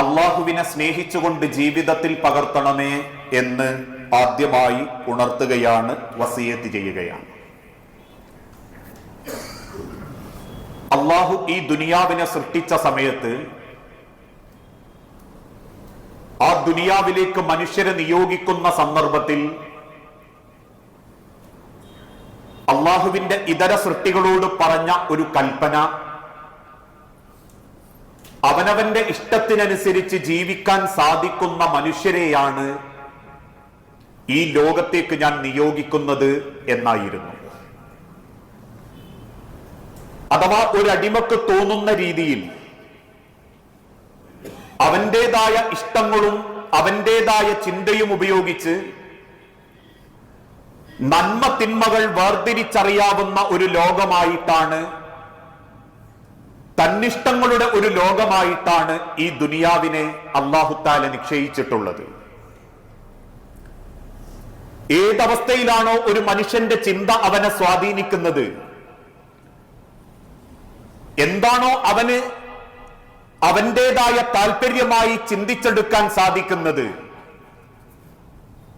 അള്ളാഹുവിനെ സ്നേഹിച്ചുകൊണ്ട് ജീവിതത്തിൽ പകർത്തണമേ എന്ന് ആദ്യമായി ഉണർത്തുകയാണ് വസീയത്ത് ചെയ്യുകയാണ്. അള്ളാഹു ഈ ദുനിയാവിനെ സൃഷ്ടിച്ച സമയത്ത് ആ ദുനിയാവിലേക്ക് മനുഷ്യരെ നിയോഗിക്കുന്ന സന്ദർഭത്തിൽ അള്ളാഹുവിന്റെ ഇതര സൃഷ്ടികളോട് പറഞ്ഞ ഒരു കൽപ്പന അവനവന്റെ ഇഷ്ടത്തിനനുസരിച്ച് ജീവിക്കാൻ സാധിക്കുന്ന മനുഷ്യരെയാണ് ഈ ലോകത്തേക്ക് ഞാൻ നിയോഗിക്കുന്നത് എന്നായിരുന്നു. അഥവാ ഒരു തോന്നുന്ന രീതിയിൽ അവന്റേതായ ഇഷ്ടങ്ങളും അവന്റേതായ ചിന്തയും ഉപയോഗിച്ച് നന്മ തിന്മകൾ വേർതിരിച്ചറിയാവുന്ന ഒരു ലോകമായിട്ടാണ് തന്നിഷ്ടങ്ങളുടെ ഒരു ലോകമായിട്ടാണ് ഈ ദുനിയാവിനെ അള്ളാഹുത്താല നിശ്ചയിച്ചിട്ടുള്ളത്. ഏതവസ്ഥയിലാണോ ഒരു മനുഷ്യന്റെ ചിന്ത അവനെ സ്വാധീനിക്കുന്നത്? എന്താണോ അവന് അവന്റേതായ താല്പര്യമായി ചിന്തിച്ചെടുക്കാൻ സാധിക്കുന്നത്?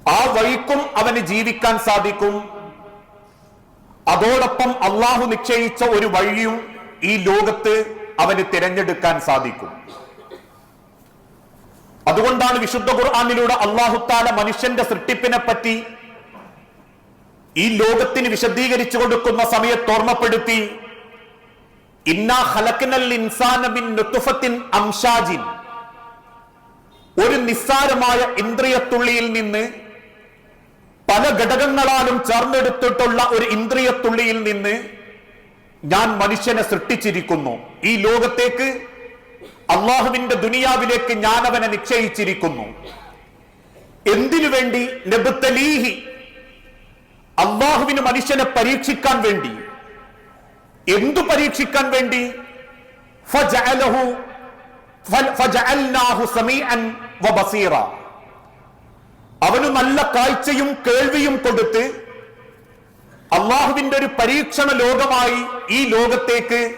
ആ വഴിക്കും അവന് ജീവിക്കാൻ സാധിക്കും. അതോടൊപ്പം അള്ളാഹു നിശ്ചയിച്ച ഒരു വഴിയും ഈ ലോകത്ത് അവന് തിരഞ്ഞെടുക്കാൻ സാധിക്കും. അതുകൊണ്ടാണ് വിശുദ്ധ ഖുർആാനിലൂടെ അള്ളാഹുത്താല മനുഷ്യന്റെ സൃഷ്ടിപ്പിനെ പറ്റി ഈ ലോകത്തിന് വിശദീകരിച്ചു കൊടുക്കുന്ന സമയത്ത് ഓർമ്മപ്പെടുത്തി അംഷാജിൻ ഒരു നിസ്സാരമായ ഇന്ദ്രിയത്തുള്ളിയിൽ നിന്ന് പല ഘടകങ്ങളാലും ചേർന്നെടുത്തിട്ടുള്ള ഒരു ഇന്ദ്രിയത്തുള്ളിയിൽ നിന്ന് ഞാൻ മനുഷ്യനെ സൃഷ്ടിച്ചിരിക്കുന്നു. ഈ ലോകത്തേക്ക് അള്ളാഹുവിന്റെ ദുനിയാവിലേക്ക് ഞാൻ അവനെ നിശ്ചയിച്ചിരിക്കുന്നു. എന്തിനു വേണ്ടി? അള്ളാഹുവിന് മനുഷ്യനെ പരീക്ഷിക്കാൻ വേണ്ടി. എന്തു പരീക്ഷിക്കാൻ വേണ്ടി? അവന് നല്ല കാഴ്ചയും കേൾവിയും കൊടുത്ത് അള്ളാഹുവിന്റെ ഒരു പരീക്ഷണ ലോകമായി ഈ ലോകത്തേക്ക്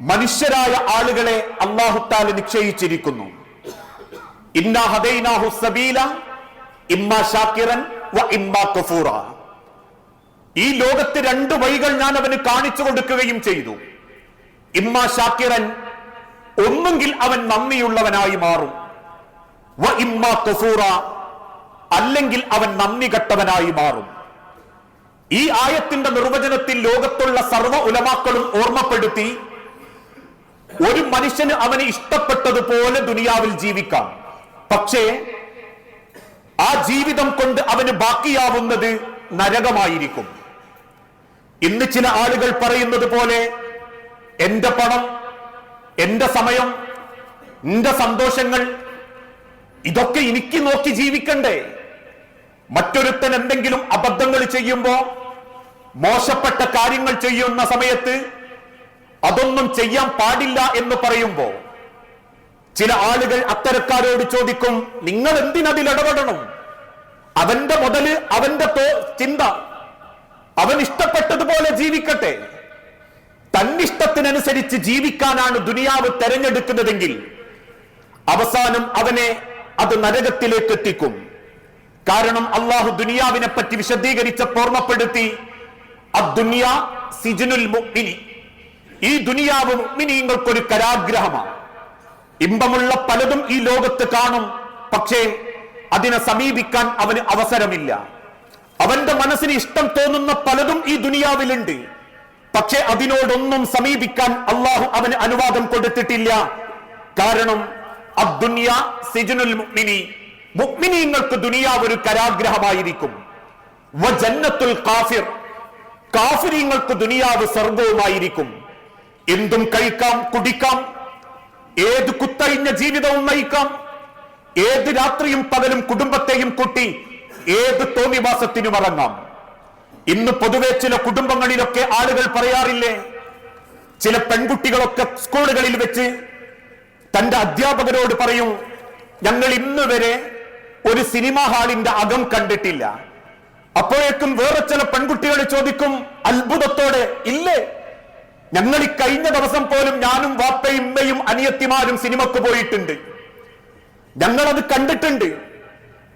മനുഷ്യരായ ആളുകളെ അള്ളാഹുത്താൽ നിശ്ചയിച്ചിരിക്കുന്നു. ഇന്ന ഹദൈനാഹു സബീല ഇമ്മ വ ഇമ്മ ഈ ലോകത്ത് രണ്ട് വഴികൾ ഞാൻ അവന് കാണിച്ചു കൊടുക്കുകയും ചെയ്തു. ഇമ്മാ ഷാക്കിറൻ ഒന്നുകിൽ അവൻ നന്ദിയുള്ളവനായി മാറും. വ ഇമ്മാ അല്ലെങ്കിൽ അവൻ നന്ദി കെട്ടവനായി മാറും. ഈ ആയത്തിന്റെ നിർവചനത്തിൽ ലോകത്തുള്ള സർവ ഉലമാക്കളും ഓർമ്മപ്പെടുത്തി ഒരു മനുഷ്യന് അവന് ഇഷ്ടപ്പെട്ടതുപോലെ ദുനിയാവിൽ ജീവിക്കാം. പക്ഷേ ആ ജീവിതം കൊണ്ട് അവന് ബാക്കിയാവുന്നത് നരകമായിരിക്കും. ഇന്ന് ചില ആളുകൾ പറയുന്നത് പോലെ എന്റെ പണം എന്റെ സമയം എന്റെ സന്തോഷങ്ങൾ ഇതൊക്കെ എനിക്ക് നോക്കി ജീവിക്കണ്ടേ? മറ്റൊരുത്തൻ എന്തെങ്കിലും അബദ്ധങ്ങൾ ചെയ്യുമ്പോ മോശപ്പെട്ട കാര്യങ്ങൾ ചെയ്യുന്ന സമയത്ത് അതൊന്നും ചെയ്യാൻ പാടില്ല എന്ന് പറയുമ്പോ ചില ആളുകൾ അത്തരക്കാരോട് ചോദിക്കും നിങ്ങൾ എന്തിനതിൽ ഇടപെടണം? അവന്റെ മുതൽ അവന്റെ ചിന്ത അവൻ ഇഷ്ടപ്പെട്ടതുപോലെ ജീവിക്കട്ടെ. തന്നിഷ്ടത്തിനനുസരിച്ച് ജീവിക്കാനാണ് ദുനിയാവ് തെരഞ്ഞെടുക്കുന്നതെങ്കിൽ അവസാനം അവനെ അത് നരകത്തിലേക്ക് എത്തിക്കും. കാരണം അള്ളാഹു ദുനിയാവിനെ പറ്റി വിശദീകരിച്ച ഓർമ്മപ്പെടുത്തി അദ്ദുനിയ മുഅ്മിനി. ഈ ദുനിയാവ് മുഅ്മിനീങ്ങൾക്കൊരു കരാഗ്രഹമാണ്. ഇമ്പമുള്ള പലതും ഈ ലോകത്ത് കാണും. പക്ഷേ അതിനെ സമീപിക്കാൻ അവന് അവസരമില്ല. അവന്റെ മനസ്സിന് ഇഷ്ടം തോന്നുന്ന പലതും ഈ ദുനിയാവിലുണ്ട്. പക്ഷെ അതിനോടൊന്നും സമീപിക്കാൻ അള്ളാഹു അവന് അനുവാദം കൊടുത്തിട്ടില്ല. കാരണം സിജുനുൽ മുഅ്മിനി മുഅ്മിനീങ്ങൾക്ക് ദുനിയാവ് ഒരു കരാഗ്രഹമായിരിക്കും. ജന്നത്തുൽ കാഫിർ കാഫിരീങ്ങൾക്ക് ദുനിയാവ് സ്വർഗവുമായിരിക്കും എന്തും കഴിക്കാം കുടിക്കാം ഏത് കുത്തഴിഞ്ഞ ജീവിതവും നയിക്കാം ഏത് രാത്രിയും പകലും കുടുംബത്തെയും കൂട്ടി ഏത് തോന്നിവാസത്തിനും ഇറങ്ങാം ഇന്ന് പൊതുവെ ചില കുടുംബങ്ങളിലൊക്കെ ആളുകൾ പറയാറില്ലേ ചില പെൺകുട്ടികളൊക്കെ സ്കൂളുകളിൽ വെച്ച് തന്റെ അധ്യാപകരോട് പറയും ഞങ്ങൾ ഇന്ന് വരെ ഒരു സിനിമാ ഹാളിന്റെ അകം കണ്ടിട്ടില്ല. അപ്പോഴേക്കും വേറെ ചില പെൺകുട്ടികൾ ചോദിക്കും അത്ഭുതത്തോടെ ഇല്ലേ? ഞങ്ങൾ ഈ കഴിഞ്ഞ ദിവസം പോലും ഞാനും വാപ്പയും ഉമ്മയും അനിയത്തിമാരും സിനിമക്ക് പോയിട്ടുണ്ട്. ഞങ്ങളത് കണ്ടിട്ടുണ്ട്.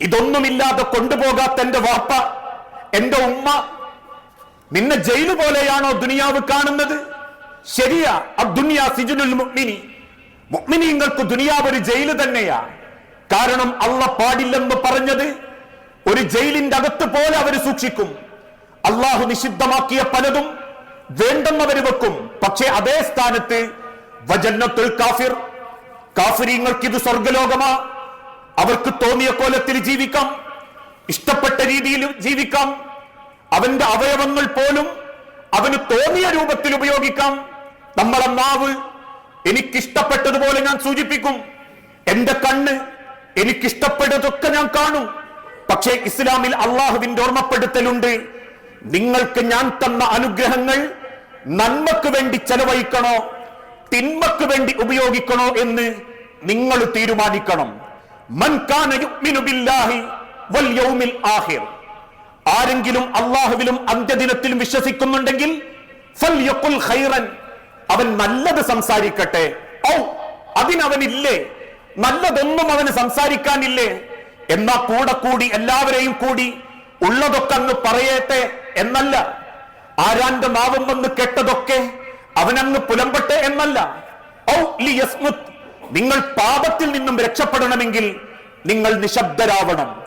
ഇതൊന്നുമില്ലാതെ കൊണ്ടുപോകാത്ത എന്റെ വാപ്പ എന്റെ ഉമ്മ നിന്നെ ജയിൽ പോലെയാണോ ദുനിയാവ് കാണുന്നത്? ശരിയാ അദ്ദുനിയ സിജുനുൽ മുഅ്മിനി. മുഅ്മിനീങ്ങൾക്ക് ദുനിയാവ് ഒരു ജയിൽ തന്നെയാ. കാരണം അള്ള പാടില്ലെന്ന് പറഞ്ഞത് ഒരു ജയിലിന്റെ അകത്ത് പോലെ അവർ സൂക്ഷിക്കും. അള്ളാഹു നിഷിദ്ധമാക്കിയ പലതും വേണ്ടെന്നവര് വെക്കും. പക്ഷേ അതേ സ്ഥാനത്ത് വജന്നത്തുൽ കാഫിർ കാഫിരിങ്ങൾക്ക് ഇത് സ്വർഗലോകമാ അവർക്ക് തോന്നിയ കോലത്തിൽ ജീവിക്കാം ഇഷ്ടപ്പെട്ട രീതിയിൽ ജീവിക്കാം. അവന്റെ അവയവങ്ങൾ പോലും അവന് തോന്നിയ രൂപത്തിൽ ഉപയോഗിക്കാം. നമ്മളെ നാവ് എനിക്കിഷ്ടപ്പെട്ടതുപോലെ ഞാൻ സൂചിപ്പിക്കും. എന്റെ കണ്ണ് എനിക്കിഷ്ടപ്പെട്ടതൊക്കെ ഞാൻ കാണും. പക്ഷേ ഇസ്ലാമിൽ അള്ളാഹുവിന്റെ ഓർമ്മപ്പെടുത്തലുണ്ട്. നിങ്ങൾക്ക് ഞാൻ തന്ന അനുഗ്രഹങ്ങൾ നന്മക്ക് വേണ്ടി ചെലവഴിക്കണോ? തിന്മക്ക് വേണ്ടി ഉപയോഗിക്കണോ എന്ന് നിങ്ങൾ തീരുമാനിക്കണം. ആരെങ്കിലും അള്ളാഹുവിലും അന്ത്യദിനത്തിലും വിശ്വസിക്കുന്നുണ്ടെങ്കിൽ അവൻ നല്ലത് സംസാരിക്കട്ടെ. ഔ അതിനവനില്ലേ? നല്ലതൊന്നും അവന് സംസാരിക്കാനില്ലേ? എന്നാ കൂടെ കൂടി എല്ലാവരെയും കൂടി ഉള്ളതൊക്കെ അങ്ങ് പറയട്ടെ എന്നല്ല. ആരാന്റെ നാവും വന്ന് കെട്ടതൊക്കെ അവനങ്ങ് പുലമ്പട്ടെ എന്നല്ല. നിങ്ങൾ പാപത്തിൽ നിന്നും രക്ഷപ്പെടണമെങ്കിൽ നിങ്ങൾ നിശബ്ദരാവണം.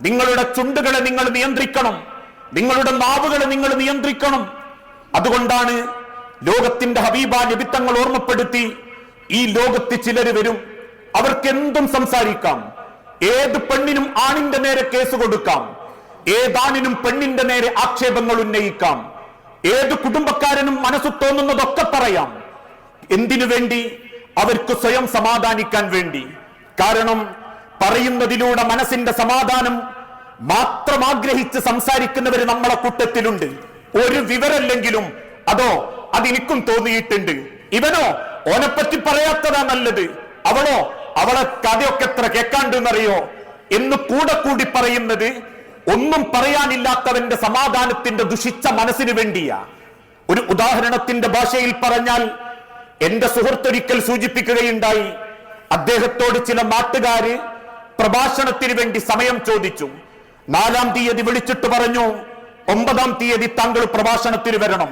നിങ്ങളുടെ ചുണ്ടുകളെ നിങ്ങൾ നിയന്ത്രിക്കണം. നിങ്ങളുടെ നാവുകളെ നിങ്ങൾ നിയന്ത്രിക്കണം. അതുകൊണ്ടാണ് ലോകത്തിന്റെ ഹബീബ നിബിത്തങ്ങൾ ഓർമ്മപ്പെടുത്തി ഈ ലോകത്ത് ചിലർ വരും. അവർക്ക് എന്തും സംസാരിക്കാം. ഏത് പെണ്ണിനും ആണിന്റെ നേരെ കേസ് കൊടുക്കാം. ഏതാണിനും പെണ്ണിന്റെ നേരെ ആക്ഷേപങ്ങൾ ഉന്നയിക്കാം. ഏത് കുടുംബക്കാരനും മനസ്സ് തോന്നുന്നതൊക്കെ പറയാം. എന്തിനു വേണ്ടി? അവർക്ക് സ്വയം സമാധാനിക്കാൻ വേണ്ടി. കാരണം പറയുന്നതിലൂടെ മനസ്സിന്റെ സമാധാനം മാത്രം ആഗ്രഹിച്ച് സംസാരിക്കുന്നവര് നമ്മളെ കൂട്ടത്തിലുണ്ട്. ഒരു വിവരല്ലെങ്കിലും അതോ അതെനിക്കും തോന്നിയിട്ടുണ്ട്. ഇവനോ? ഓനെപ്പറ്റി പറയാത്തതാ നല്ലത്. അവളോ അവളെ കഥയൊക്കെ എത്ര കേൾക്കാണ്ടെന്നറിയോ? എന്ന് കൂടെ കൂടി പറയുന്നത് ഒന്നും പറയാനില്ലാത്തവന്റെ സമാധാനത്തിന്റെ ദുഷിച്ച മനസ്സിന് വേണ്ടിയാ. ഒരു ഉദാഹരണത്തിന്റെ ഭാഷയിൽ പറഞ്ഞാൽ എന്റെ സുഹൃത്തൊരിക്കൽ സൂചിപ്പിക്കുകയുണ്ടായി. അദ്ദേഹത്തോട് ചില നാട്ടുകാര് പ്രഭാഷണത്തിന് വേണ്ടി സമയം ചോദിച്ചു. നാലാം തീയതി വിളിച്ചിട്ട് പറഞ്ഞു ഒമ്പതാം തീയതി താങ്കൾ പ്രഭാഷണത്തിന് വരണം.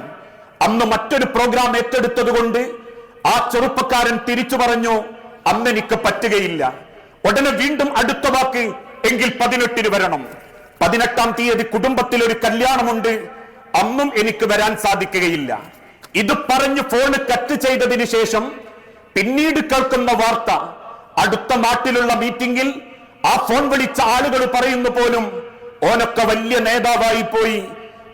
അന്ന് മറ്റൊരു പ്രോഗ്രാം ഏറ്റെടുത്തത് കൊണ്ട് ആ ചെറുപ്പക്കാരൻ തിരിച്ചു പറഞ്ഞു അന്ന് എനിക്ക് പറ്റുകയില്ല. ഉടനെ വീണ്ടും അടുത്ത വാക്ക് എങ്കിൽ പതിനെട്ടിന് വരണം. പതിനെട്ടാം തീയതി കുടുംബത്തിൽ ഒരു കല്യാണമുണ്ട്. അന്നും എനിക്ക് വരാൻ സാധിക്കുകയില്ല. ഇത് പറഞ്ഞ് ഫോണ് കട്ട് ചെയ്തതിന് ശേഷം പിന്നീട് കേൾക്കുന്ന വാർത്ത അടുത്ത നാട്ടിലുള്ള മീറ്റിംഗിൽ ആ ഫോൺ വിളിച്ച ആളുകൾ പറയുന്നു പോലും ഓനൊക്കെ വലിയ നേതാവായി പോയി.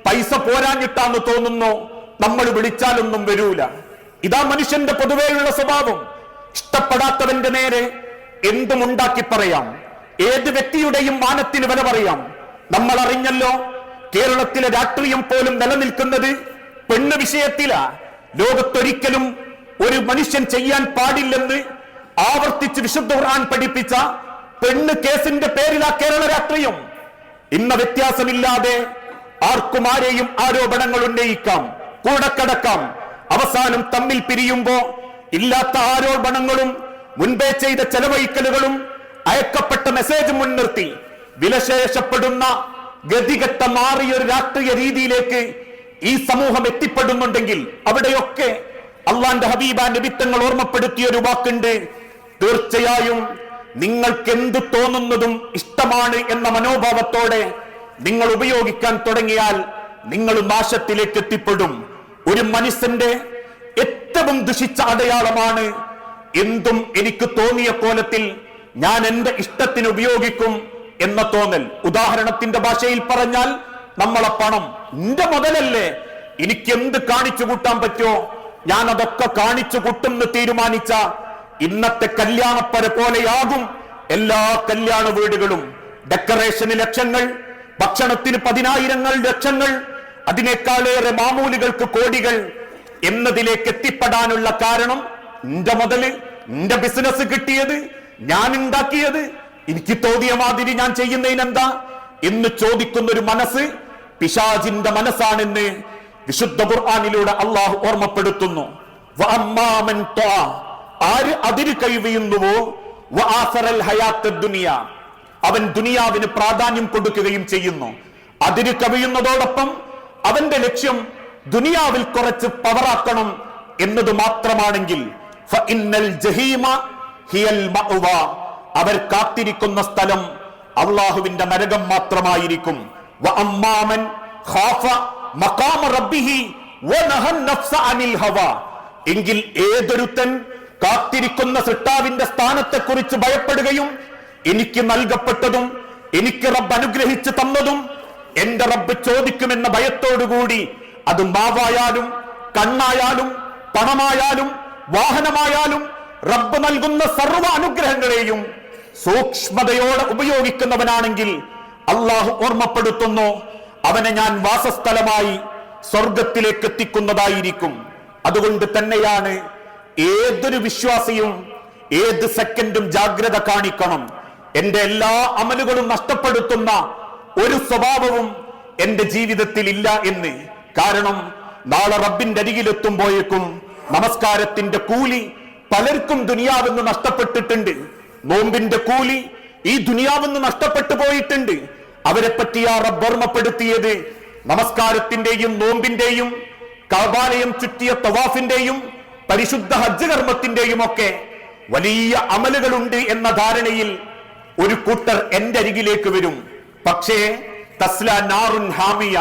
പൈസ പോരാഞ്ഞിട്ടാന്ന് തോന്നുന്നു. നമ്മൾ വിളിച്ചാലൊന്നും വരൂല. ഇതാ മനുഷ്യന്റെ പൊതുവെയുള്ള സ്വഭാവം. ഇഷ്ടപ്പെടാത്തവന്റെ നേരെ എന്തും ഉണ്ടാക്കി പറയാം? ഏത് വ്യക്തിയുടെയും മാനത്തിന് വില പറയാം? നമ്മൾ അറിഞ്ഞല്ലോ കേരളത്തിലെ രാഷ്ട്രീയം പോലും നിലനിൽക്കുന്നത് പെണ്ണ് വിഷയത്തിലാ. ലോകത്തൊരിക്കലും ഒരു മനുഷ്യൻ ചെയ്യാൻ പാടില്ലെന്ന് ആവർത്തിച്ച് വിശുദ്ധ ഖുർആൻ പഠിപ്പിച്ച പെണ്ണ് കേസിന്റെ പേരിലാ കേരള രാഷ്ട്രീയം. ഇന്ന വ്യത്യാസമില്ലാതെ ആർക്കും ആരെയും ആരോപണങ്ങൾ ഉന്നയിക്കാം. കൂടെ കടക്കാം. അവസാനം തമ്മിൽ പിരിയുമ്പോ ഇല്ലാത്ത ആരോപണങ്ങളും മുൻപേ ചെയ്ത ചെലവഴിക്കലുകളും അയക്കപ്പെട്ട മെസ്സേജ് മുൻനിർത്തി വിലശേഷപ്പെടുന്ന ഗതികെട്ട മാറിയ ഒരു രാഷ്ട്രീയ രീതിയിലേക്ക് ഈ സമൂഹം എത്തിപ്പെടുന്നുണ്ടെങ്കിൽ അവിടെയൊക്കെ അള്ളാന്റെ ഹബീബ നിമിത്തങ്ങൾ ഓർമ്മപ്പെടുത്തിയ ഒരു വാക്കുണ്ട്. തീർച്ചയായും നിങ്ങൾക്ക് എന്ത് തോന്നുന്നതും ഇഷ്ടമാണ് എന്ന മനോഭാവത്തോടെ നിങ്ങൾ ഉപയോഗിക്കാൻ തുടങ്ങിയാൽ നിങ്ങൾ നാശത്തിലേക്ക് എത്തിപ്പെടും. ഒരു മനുഷ്യന്റെ ഏറ്റവും ദുഷിച്ച അടയാളമാണ്. എന്തും എനിക്ക് തോന്നിയ കോലത്തിൽ ഞാൻ എന്റെ ഇഷ്ടത്തിന് ഉപയോഗിക്കും എന്ന തോന്നൽ. ഉദാഹരണത്തിന്റെ ഭാഷയിൽ പറഞ്ഞാൽ നമ്മളെ പണം. എന്റെ മുതലല്ലേ? എനിക്ക് എന്ത് കാണിച്ചു കൂട്ടാൻ പറ്റുമോ ഞാൻ അതൊക്കെ കാണിച്ചു കൂട്ടുമെന്ന് തീരുമാനിച്ച ഇന്നത്തെ കല്യാണപ്പര പോലെയാകും എല്ലാ കല്യാണ വീടുകളും. ഡെക്കറേഷന് ലക്ഷങ്ങൾ ഭക്ഷണത്തിന് പതിനായിരങ്ങൾ ലക്ഷങ്ങൾ അതിനേക്കാളേറെ മാമൂലികൾക്ക് കോടികൾ. എന്നതിലേക്ക് എത്തിപ്പെടാനുള്ള കാരണം എന്റെ മുതൽ എന്റെ ബിസിനസ് കിട്ടിയത് ഞാൻ ഉണ്ടാക്കിയത്. എനിക്ക് തോന്നിയ മാതിരി ഞാൻ ചെയ്യുന്നതിനെന്താ? എന്ന് ചോദിക്കുന്ന ഒരു മനസ്സ് പിശാജിന്റെ മനസ്സാണെന്ന് വിശുദ്ധ ഖുർആാനിലൂടെ അള്ളാഹു ഓർമ്മപ്പെടുത്തുന്നു. ആര് അതിര് ദുനിയ. അവൻ ദുനിയാവിന് പ്രാധാന്യം കൊടുക്കുകയും ചെയ്യുന്നു. അതിര് കവിയുന്നതോടൊപ്പം അവന്റെ ലക്ഷ്യം ദുനിയാവിൽ കുറച്ച് പവറാക്കണം എന്നത് മാത്രമാണെങ്കിൽ. അവർ കാത്തിരിക്കുന്ന സ്ഥലം അള്ളാഹുവിന്റെ നരകം മാത്രമായിരിക്കും. എങ്കിൽ ഏതൊരുത്തൻ കാത്തിരിക്കുന്ന സിട്ടാവിന്റെ സ്ഥാനത്തെക്കുറിച്ച് ഭയപ്പെടുകയും എനിക്ക് നൽകപ്പെട്ടതും എനിക്ക് റബ്ബ് അനുഗ്രഹിച്ചു തന്നതും എന്റെ റബ്ബ് ചോദിക്കുമെന്ന ഭയത്തോടുകൂടി അത് മാവായാലും കണ്ണായാലും പണമായാലും വാഹനമായാലും റബ്ബ് നൽകുന്ന സർവ അനുഗ്രഹങ്ങളെയും സൂക്ഷ്മതയോടെ ഉപയോഗിക്കുന്നവനാണെങ്കിൽ അള്ളാഹു ഓർമ്മപ്പെടുത്തുന്നു അവനെ ഞാൻ വാസസ്ഥലമായി സ്വർഗത്തിലേക്ക് എത്തിക്കുന്നതായിരിക്കും. അതുകൊണ്ട് തന്നെയാണ് ഏതൊരു വിശ്വാസിയും ഏത് സെക്കൻഡും ജാഗ്രത കാണിക്കണം. എന്റെ എല്ലാ അമലുകളും നഷ്ടപ്പെടുത്തുന്ന ഒരു സ്വഭാവവും എന്റെ ജീവിതത്തിൽ ഇല്ല എന്ന്. കാരണം നാളെ റബ്ബിന്റെ അരികിലെത്തുമ്പോഴേക്കും നമസ്കാരത്തിന്റെ കൂലി പലർക്കും ദുനിയാവെന്ന് നഷ്ടപ്പെട്ടിട്ടുണ്ട്. നോമ്പിന്റെ കൂലി ഈ ദുനിയാവെന്ന് നഷ്ടപ്പെട്ടു പോയിട്ടുണ്ട്. അവരെ പറ്റി ആ റബ്ബ് ഓർമ്മപ്പെടുത്തിയത് നമസ്കാരത്തിന്റെയും നോമ്പിന്റെയും കബാലയം ചുറ്റിയ തവാഫിന്റെയും പരിശുദ്ധ ഹജ്ജ് കർമ്മത്തിന്റെയും ഒക്കെ വലിയ അമലുകളുണ്ട് എന്ന ധാരണയിൽ ഒരു കൂട്ടർ എന്റെ അരികിലേക്ക് വരും. പക്ഷേ തസ്ല നാറുൻ ഹാമിയ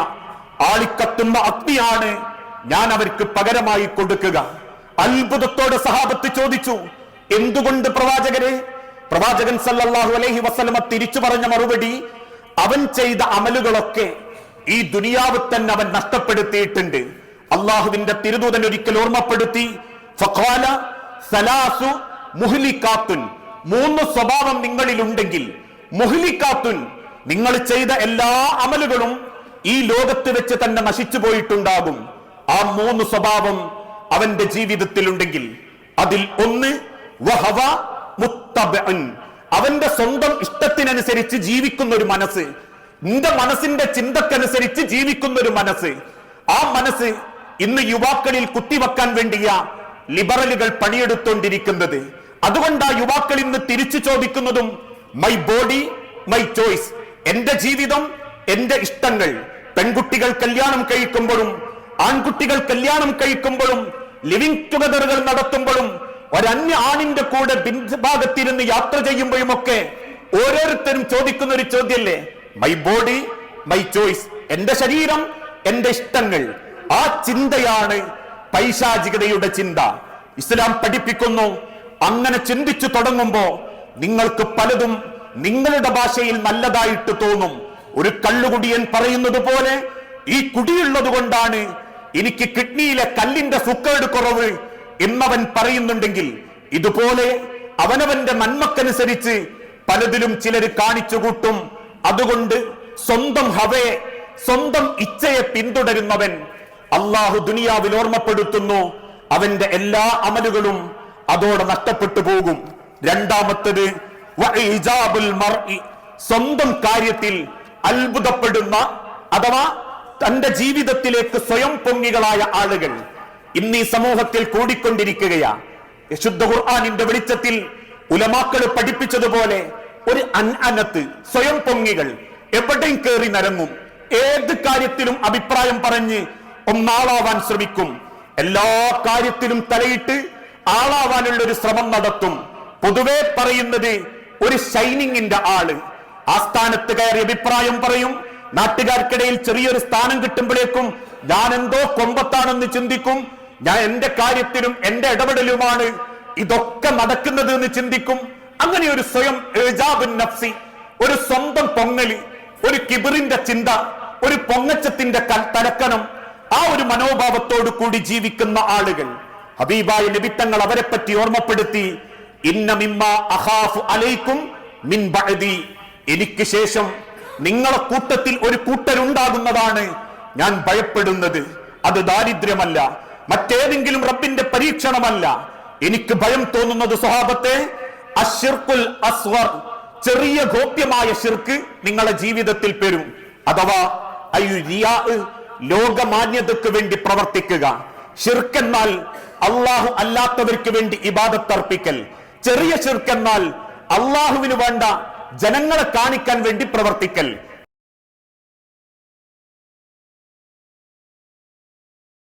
ആളിക്കത്തുന്ന അഗ്നിയാണ് ഞാൻ അവർക്ക് പകരമായി കൊടുക്കുക. അത്ഭുതത്തോടെ സഹാബത്ത് ചോദിച്ചു എന്തുകൊണ്ട് പ്രവാചകരെ? പ്രവാചകൻ സല്ലല്ലാഹു അലൈഹി വസല്ലമ തിരിച്ചു പറഞ്ഞ മറുപടി അവൻ ചെയ്ത അമലുകളൊക്കെ ഈ ദുനിയാവ് തന്നെ അവൻ നഷ്ടപ്പെടുത്തിയിട്ടുണ്ട്. അള്ളാഹുവിന്റെ തിരുദൂതൻ ഒരിക്കൽ ഓർമ്മപ്പെടുത്തി സലാസു മുഹ്ലിക്കാത്തുൻ. മൂന്ന് സ്വഭാവം നിങ്ങളിലുണ്ടെങ്കിൽ മുഹ്ലിക്കാത്തുൻ നിങ്ങൾ ചെയ്ത എല്ലാ അമലുകളും ഈ ലോകത്ത് വെച്ച് തന്നെ നശിച്ചു പോയിട്ടുണ്ടാകും. ആ മൂന്ന് സ്വഭാവം അവന്റെ ജീവിതത്തിലുണ്ടെങ്കിൽ അതിൽ ഒന്ന് വഹവ. അവന്റെ സ്വന്തം ഇഷ്ടത്തിനനുസരിച്ച് ജീവിക്കുന്ന ഒരു മനസ്സ്. നിന്റെ മനസ്സിന്റെ ചിന്തക്കനുസരിച്ച് ജീവിക്കുന്ന ഒരു മനസ്സ്. ആ മനസ്സ് ഇന്ന് യുവാക്കളിൽ കുത്തിവെക്കാൻ വേണ്ടിയ ലിബറലുകൾ പണിയെടുത്തോണ്ടിരിക്കുന്നത്. അതുകൊണ്ട് ആ യുവാക്കൾ ഇന്ന് തിരിച്ചു ചോദിക്കുന്നതും മൈ ബോഡി മൈ ചോയ്സ് എന്റെ ജീവിതം എന്റെ ഇഷ്ടങ്ങൾ പെൺകുട്ടികൾ കല്യാണം കഴിക്കുമ്പോഴും ആൺകുട്ടികൾ കല്യാണം കഴിക്കുമ്പോഴും ലിവിംഗ് ടുഗദറുകൾ നടത്തുമ്പോഴും ഒരന്യ ആണിന്റെ കൂടെ ഭാഗത്തിരുന്ന് യാത്ര ചെയ്യുമ്പോഴും ഒക്കെ ഓരോരുത്തരും ചോദിക്കുന്ന ഒരു ചോദ്യമല്ലേ മൈ ബോഡി മൈ ചോയ്സ് എന്റെ ശരീരം എന്റെ ഇഷ്ടങ്ങൾ. ആ ചിന്തയാണ് പൈശാചികതയുടെ ചിന്ത. ഇസ്ലാം പഠിപ്പിക്കുന്നു. അങ്ങനെ ചിന്തിച്ചു തുടങ്ങുമ്പോ നിങ്ങൾക്ക് പലതും നിങ്ങളുടെ ഭാഷയിൽ നല്ലതായിട്ട് തോന്നും. ഒരു കള്ളുകുടിയൻ പറയുന്നത് പോലെ ഈ കുടിയുള്ളത് കൊണ്ടാണ് എനിക്ക് കിഡ്നിയിലെ കല്ലിന്റെ സുക്കേട് കുറവ് എന്നവൻ പറയുന്നുണ്ടെങ്കിൽ ഇതുപോലെ അവനവന്റെ നന്മക്കനുസരിച്ച് പലതിലും ചിലർ കാണിച്ചു കൂട്ടും അതുകൊണ്ട് സ്വന്തം ഹവയെ സ്വന്തം ഇച്ഛയെ പിന്തുടരുന്നവൻ അള്ളാഹു ദുനിയാവിൽ ഓർമ്മപ്പെടുത്തുന്നു അവന്റെ എല്ലാ അമലുകളും അതോടെ നഷ്ടപ്പെട്ടു പോകും രണ്ടാമത്തത്. സ്വന്തം കാര്യത്തിൽ അത്ഭുതപ്പെടുന്ന അഥവാ തന്റെ ജീവിതത്തിലേക്ക് സ്വയം പൊങ്ങികളായ ആളുകൾ ഇന്ന് ഈ സമൂഹത്തിൽ കൂടിക്കൊണ്ടിരിക്കുകയാ. യശുദ്ധ ഖുർആാനിന്റെ വെളിച്ചത്തിൽ ഉലമാക്കൾ പഠിപ്പിച്ചതുപോലെ ഒരു അൻഅനത്ത് സ്വയം പൊങ്ങികൾ എവിടെയും കയറി നരങ്ങും. ഏത് കാര്യത്തിലും അഭിപ്രായം പറഞ്ഞ് ഒന്നാളാവാൻ ശ്രമിക്കും. എല്ലാ കാര്യത്തിലും തലയിട്ട് ആളാവാനുള്ള ഒരു ശ്രമം നടത്തും. പൊതുവെ പറയുന്നത് ഒരു ഷൈനിങ്ങിന്റെ ആൾ. ആ സ്ഥാനത്ത് കയറി അഭിപ്രായം പറയും. നാട്ടുകാർക്കിടയിൽ ചെറിയൊരു സ്ഥാനം കിട്ടുമ്പോഴേക്കും ഞാൻ എന്തോ കൊമ്പത്താണെന്ന് ചിന്തിക്കും. ഞാൻ എന്റെ കാര്യത്തിലും എന്റെ ഇടപെടലുമാണ് ഇതൊക്കെ നടക്കുന്നത് എന്ന് ചിന്തിക്കും. അങ്ങനെ ഒരു സ്വയം നഫ്സി ഒരു സ്വന്തം പൊങ്ങൽ ഒരു കിബിറിന്റെ ചിന്ത ഒരു പൊങ്ങച്ചത്തിന്റെ തടക്കണം ആ ഒരു മനോഭാവത്തോടു കൂടി ജീവിക്കുന്ന ആളുകൾ. ഹബീബായ നിബിത്തങ്ങൾ അവരെ പറ്റി ഓർമ്മപ്പെടുത്തി ഇന്ന മിമ്മ അഖാഫു അലൈക്കും മിൻ ബഅദി. എനിക്ക് ശേഷം നിങ്ങളെ കൂട്ടത്തിൽ ഒരു കൂട്ടരുണ്ടാകുന്നതാണ് ഞാൻ ഭയപ്പെടുന്നത്. അത് ദാരിദ്ര്യമല്ല. മറ്റേതെങ്കിലും റബ്ബിന്റെ പരീക്ഷണമല്ല. എനിക്ക് ഭയം തോന്നുന്നത് സ്വഭാവത്തെ അഷിർക്കുൽ അസ്വർ ചെറിയ ഗോപ്യമായ ഷിർക്ക് നിങ്ങളെ ജീവിതത്തിൽ പെരും. അഥവാ ലോകമാന്യതയ്ക്ക് വേണ്ടി പ്രവർത്തിക്കുക. ഷിർക്കെന്നാൽ അള്ളാഹു അല്ലാത്തവർക്ക് വേണ്ടി ഇബാദത്തർപ്പിക്കൽ. ചെറിയ ഷിർക്കെന്നാൽ അള്ളാഹുവിന് വേണ്ട ജനങ്ങളെ കാണിക്കാൻ വേണ്ടി പ്രവർത്തിക്കൽ.